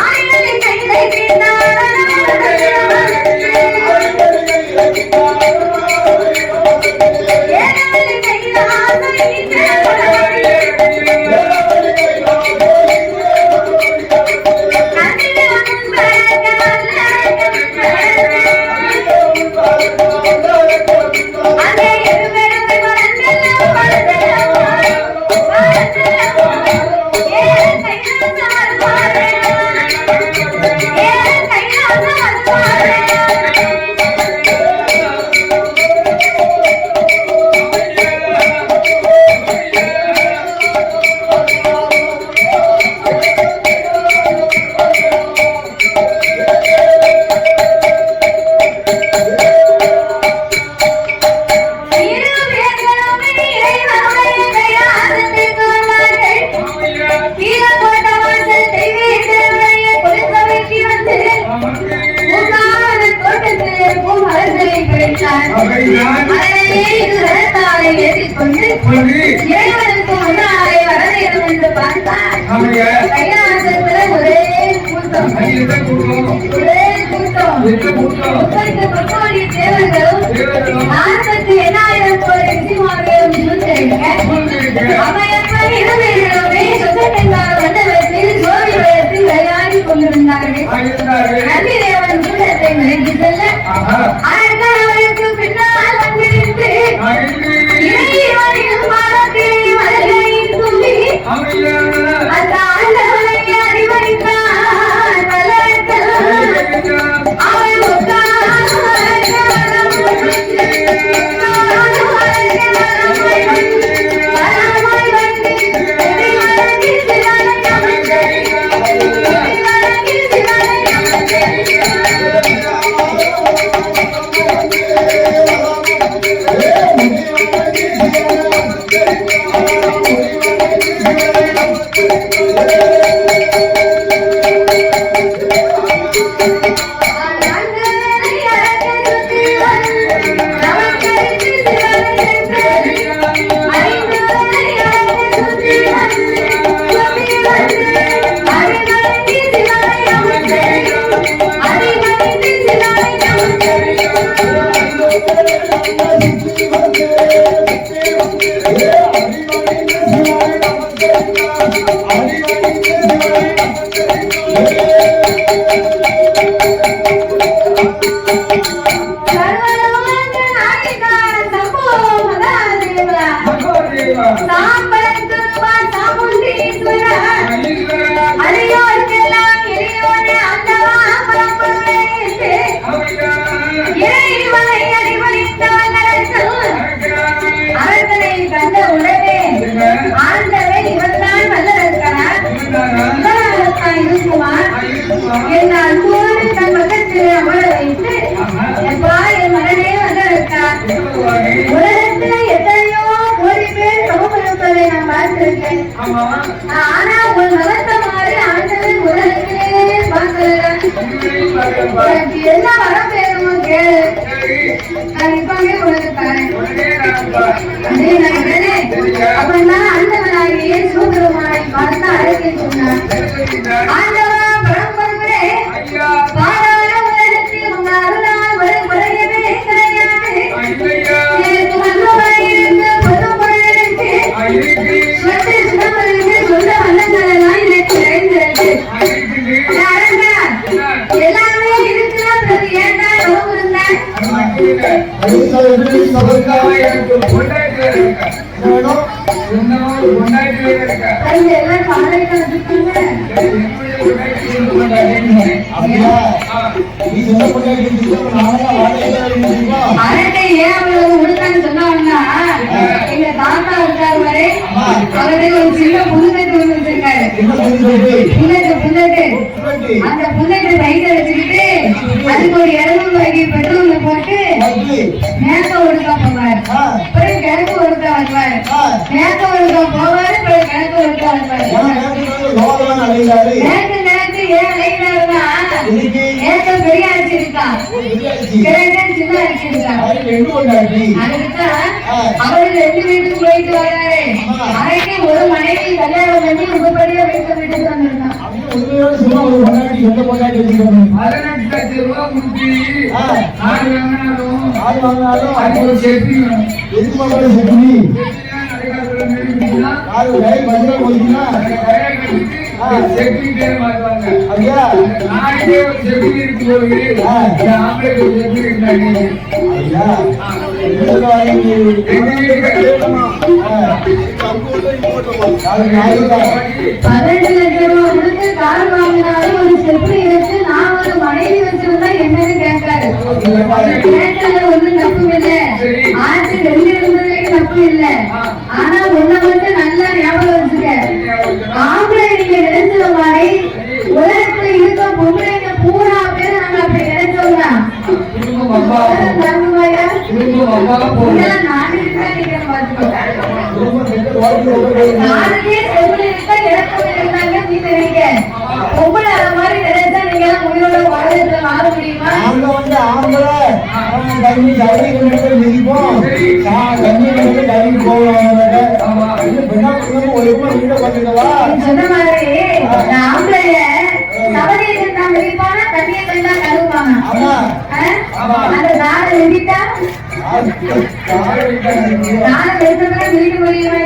ஆயிரம் கைகளை சொல்லி இறைவனுக்கு முன்னாலே வர வேண்டும் என்று பார்த்தார் கைலாசத்துல ஒரே கூட்டம் ஒரே கூட்டம் முப்பத்து முக்கோடி தேவர்களும் நாற்பத்தி எண்ணாயிரம் கோடி ரிஷிமார்களும் சூழ்ந்திருக்க சூழ்ந்திருக்க. அவையப்பன் இருவர்களுமே சொந்தத்தங்கால் மண்டபத்தில் ஜோதி வயத்தில் விளையாடி கொண்டிருந்தார்கள் ஆயிருந்தார்கள் நந்திதேவன் கூட்டத்தை விலகி செல்ல ஆஹா அரக்கன் அவருக்கு பின்னால் வந்திருந்து Thank you. Música ஆனா உன் மகத்த பார்க்கல என்ன கேளு. உனக்கு தரேன். பார்த்து அழைக்க அரட்டை ஏன் அவ்வளவு உடுத்தான்னு சொன்னாங்கன்னா எங்க தாத்தா இருக்காரு பாரு. அவரு ஒரு சின்ன புதுநெட்டு ஒண்ணு வச்சிருக்காரு. புல்லட்டு அந்த புல்லட்டு சைக்கிள் வச்சுக்கிட்டு அதுக்கு ஒரு இருநூறு ரூபாய்க்கு பெட்ரோல் போட்டு மேக்க ஒடுக்கா போவார். பிறகு கிழக்கு ஒடுக்கா வருவார். மேக்க ஒடுக்கா போவாரு. பிறகு கிழக்கு ஒடுக்கா வருவார் ஏன் அழைக்கிறாருன்னா மேற்க பெரிய அரிசி இருக்கா சின்ன அரிசி இருக்கா அதுக்குதான் அவரு ரெண்டு வீட்டு மனைவி கல்யாணம் பண்ணி உங்கப்படியே வைக்க விட்டுட்டு வந்திருக்கான் சும்மா ஒரு பொண்டாட்டி சொந்த பொண்டாட்டி வச்சுக்கோங்க பதினெட்டு லட்சம் ரூபாய் கொடுத்து ஆ. வாங்கினாலும் ஆடு வாங்கினாலும் அது ஒரு செட்டி எதுக்கு செட்டி நிறுத்தினா ரயில் வண்டியில் போச்சுன்னா அந்த நாளைக்கே ஒரு இருக்கு ஒரு இருந்தாங்க பதினெட்டு லட்சம் ரூபாய் கொடுத்து கார் வாங்கினாலும் ஒரு செப்பு எடுத்து நான் ஒரு மனைவி வச்சிருந்தா என்னன்னு கேட்காரு கேட்டதுல ஒண்ணும் தப்பு ரெண்டு தப்பு இல்ல. ஆனா ஒண்ண மட்டும் நல்லா ஞாபகம் வச்சுக்க. ஆம்பளை நீங்க நினைச்சத மாதிரி உலகத்துல இருக்க பொம்பளைங்க பூரா பேர் நாங்க அப்படி நினைச்சோம்னா. நாளைக்கே பொம்பளை இருந்தாங்க நீ நினைக்க. பொம்பளை மாதிரி நினைச்சா நீங்க உயிரோட வாழ்க்கை வாழ முடியுமா? நாங்க வந்து ஆம்பளை சொன்ன மாதிரி ஆம்பளைய சவதியை கண்டா மிதிப்பானா தண்ணியை கண்டா ஆ? அந்த யாரை விட்டாங்க நாளை வெறுத்தா மிதிக்க முடியுமா